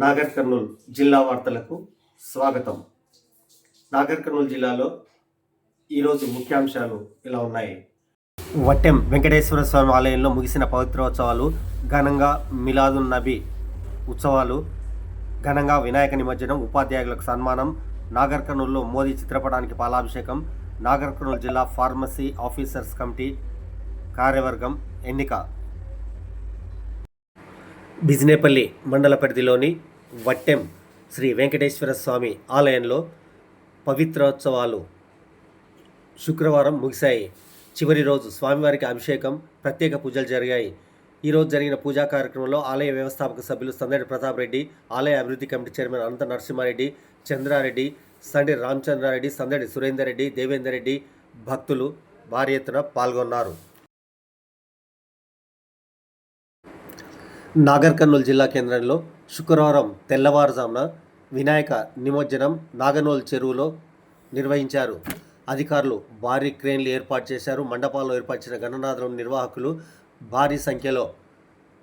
నాగర్ కర్నూలు జిల్లా వార్తలకు స్వాగతం. నాగర్ కర్నూలు జిల్లాలో ఈరోజు ముఖ్యాంశాలు ఇలా ఉన్నాయి. వట్టెం వెంకటేశ్వర స్వామి ఆలయంలో ముగిసిన పవిత్రోత్సవాలు ఘనంగా మిలాదున్ నబీ ఉత్సవాలు ఘనంగా వినాయక నిమజ్జనం ఉపాధ్యాయులకు సన్మానం నాగర్ కర్నూలులో మోదీ చిత్రపటానికి పాలాభిషేకం నాగర్ కర్నూలు జిల్లా ఫార్మసీ ఆఫీసర్స్ కమిటీ కార్యవర్గం ఎన్నిక. బిజినేపల్లి మండల పరిధిలోని వట్టెం శ్రీ వెంకటేశ్వర స్వామి ఆలయంలో పవిత్రోత్సవాలు శుక్రవారం ముగిశాయి. చివరి రోజు స్వామివారికి అభిషేకం ప్రత్యేక పూజలు జరిగాయి. ఈరోజు జరిగిన పూజా కార్యక్రమంలో ఆలయ వ్యవస్థాపక సభ్యులు సందడి ప్రతాప్ రెడ్డి ఆలయ అభివృద్ధి కమిటీ చైర్మన్ అనంత నరసింహారెడ్డి చంద్రారెడ్డి సండి రామచంద్రారెడ్డి సందడి సురేందర్ రెడ్డి దేవేందర్ రెడ్డి భక్తులు భారీ ఎత్తున పాల్గొన్నారు. నాగర్ కర్నూలు జిల్లా కేంద్రంలో శుక్రవారం తెల్లవారుజామున వినాయక నిమజ్జనం నాగనోల్ చెరువులో నిర్వహించారు. అధికారులు భారీ క్రేన్లు ఏర్పాటు చేశారు. మండపాల్లో ఏర్పాటు చేసిన గణనాథుల నిర్వాహకులు భారీ సంఖ్యలో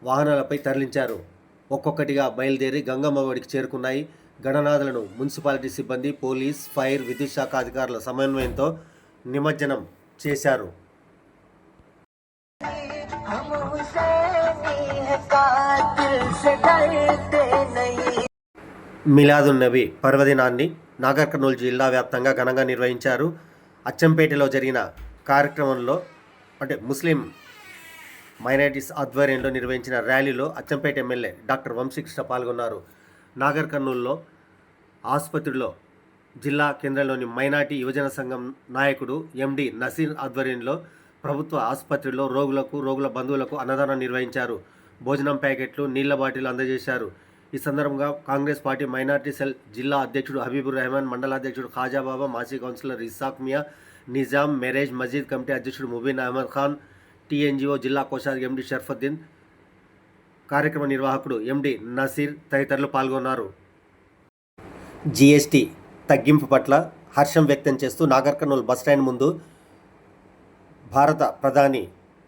వాహనాలపై తరలించారు. ఒక్కొక్కటిగా బయలుదేరి గంగమ్మ ఒడికి చేరుకున్నాయి. గణనాథులను మున్సిపాలిటీ సిబ్బంది పోలీస్ ఫైర్ విద్యుత్ శాఖ అధికారుల సమన్వయంతో నిమజ్జనం చేశారు. మిలాదున్నబీ పర్వదినాన్ని నాగర్ కర్నూలు జిల్లా వ్యాప్తంగా ఘనంగా నిర్వహించారు. అచ్చంపేటలో జరిగిన కార్యక్రమంలో అంటే ముస్లిం మైనారిటీస్ ఆధ్వర్యంలో నిర్వహించిన ర్యాలీలో అచ్చంపేట ఎమ్మెల్యే డాక్టర్ వంశీకృష్ణ పాల్గొన్నారు. నాగర్ కర్నూలులో ఆసుపత్రిలో జిల్లా కేంద్రంలోని మైనార్టీ యువజన సంఘం నాయకుడు ఎండి నసీర్ ఆధ్వర్యంలో ప్రభుత్వ ఆసుపత్రిలో రోగులకు రోగుల బంధువులకు అన్నదానం నిర్వహించారు. భోజనం ప్యాకెట్లు నీళ్ళ బాటిల్ అందజేశారు. ఈ సందర్భంగా కాంగ్రెస్ పార్టీ మైనార్టీ సెల్ జిల్లా అధ్యక్షుడు హబీబుర్ రెహమాన్ మండల అధ్యక్షుడు ఖాజాబాబా మాజీ కౌన్సిలర్ ఇసాక్ మియా నిజాం మెరేజ్ మజీద్ కమిటీ అధ్యక్షుడు ముబీన్ అహ్మద్ ఖాన్ టీఎన్జిఓ జిల్లా కోశాధికారి ఎండి షర్ఫుద్దీన్ కార్యక్రమ నిర్వాహకుడు ఎండి నసీర్ తదితరులు పాల్గొన్నారు. జీఎస్టీ తగ్గింపు పట్ల హర్షం వ్యక్తం చేస్తూ నాగర్ కర్నూలు స్టాండ్ ముందు భారత ప్రధాని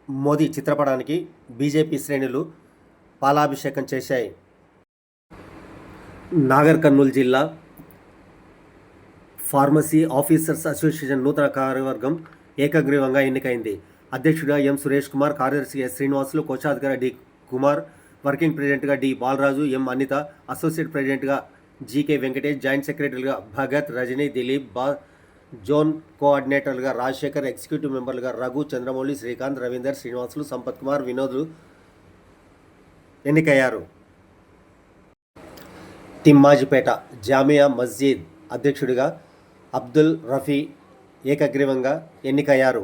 మోదీ చిత్రపటానికి బీజేపీ శ్రేణులు పాలాభిషేకం చేశాయి. నాగర్ కర్నూలు జిల్లా ఫార్మసీ ఆఫీసర్స్ అసోసియేషన్ నూతన కార్యవర్గం ఏకగ్రీవంగా ఎన్నికైంది. అధ్యక్షుడిగా ఎం సురేష్ కుమార్ కార్యదర్శి ఎస్ శ్రీనివాసులు కోశాధికారి డి కుమార్ వర్కింగ్ ప్రెసిడెంట్గా D Balaraju M Anitha associate ప్రెసిడెంట్గా జీకే వెంకటేష్ జాయింట్ సెక్రటరీగా భగత్ రజనీ దిలీప్ బా జోన్ కోఆర్డినేటర్లుగా రాజశేఖర్ ఎగ్జిక్యూటివ్ మెంబర్లుగా రఘు చంద్రమౌళి శ్రీకాంత్ రవీందర్ శ్రీనివాసులు సంపత్ కుమార్ వినోద్లు ఎన్నికయ్యారు. తిమ్మాజిపేట జామియా మస్జిద్ అధ్యక్షుడిగా అబ్దుల్ రఫీ ఏకగ్రీవంగా ఎన్నికయ్యారు.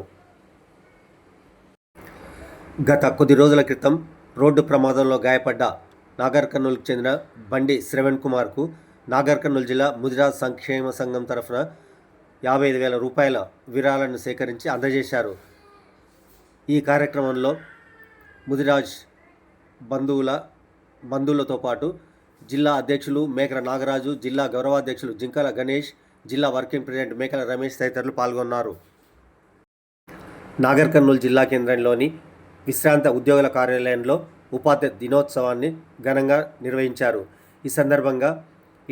గత కొద్ది రోజుల క్రితం రోడ్డు ప్రమాదంలో గాయపడ్డ నాగర్ కర్నూలుకు చెందిన బండి శ్రవణ్ కుమార్కు నాగర్ కర్నూలు జిల్లా ముదిరాజ్ సంక్షేమ సంఘం తరఫున యాభై ఐదు వేల రూపాయల విరాళాలను సేకరించి అందజేశారు. ఈ కార్యక్రమంలో ముదిరాజ్ బంధువుల బంధువులతో పాటు జిల్లా అధ్యక్షులు మేకల నాగరాజు జిల్లా గౌరవాధ్యక్షులు జింకల గణేష్ జిల్లా వర్కింగ్ ప్రెసిడెంట్ మేకల రమేష్ తదితరులు పాల్గొన్నారు. నాగర్ కర్నూలు జిల్లా కేంద్రంలోని విశ్రాంత ఉద్యోగుల కార్యాలయంలో ఉపాధ్యాయ దినోత్సవాన్ని ఘనంగా నిర్వహించారు. ఈ సందర్భంగా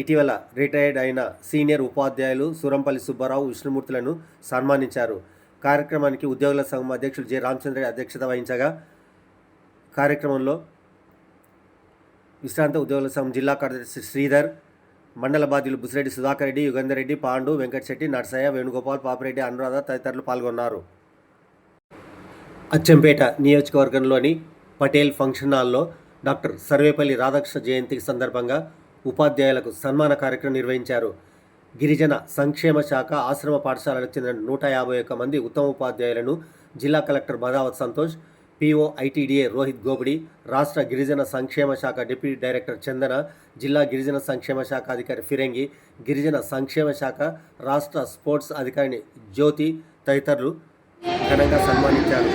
ఇటీవల రిటైర్డ్ అయిన సీనియర్ ఉపాధ్యాయులు సూరంపల్లి సుబ్బారావు విష్ణుమూర్తులను సన్మానించారు. కార్యక్రమానికి ఉద్యోగుల సంఘం అధ్యక్షులు జె. రామచంద్ర అధ్యక్షత వహించగా కార్యక్రమంలో విశ్రాంత ఉద్యోగుల సంఘం జిల్లా కార్యదర్శి శ్రీధర్ మండల బాధ్యులు బుసిరెడ్డి సుధాకర్ రెడ్డి యుగంధర్ రెడ్డి పాండు వెంకటశెట్టి నర్సయ్య వేణుగోపాల్ పాపిరెడ్డి అనురాధ తదితరులు పాల్గొన్నారు. అచ్చంపేట నియోజకవర్గంలోని పటేల్ ఫంక్షన్ హాల్లో డాక్టర్ సర్వేపల్లి రాధాకృష్ణ జయంతి సందర్భంగా ఉపాధ్యాయులకు సన్మాన కార్యక్రమం నిర్వహించారు. గిరిజన సంక్షేమ శాఖ ఆశ్రమ పాఠశాలకు చెందిన నూట యాభై ఒక్క మంది ఉత్తమ ఉపాధ్యాయులను జిల్లా collector Badavath Santosh PO ITDA Rohit Gobadi రాష్ట్ర గిరిజన సంక్షేమ శాఖ డిప్యూటీ డైరెక్టర్ చందన జిల్లా గిరిజన సంక్షేమ శాఖ అధికారి ఫిరంగి గిరిజన సంక్షేమ శాఖ రాష్ట్ర స్పోర్ట్స్ అధికారిని జ్యోతి తదితరులు ఘనంగా సన్మానించారు.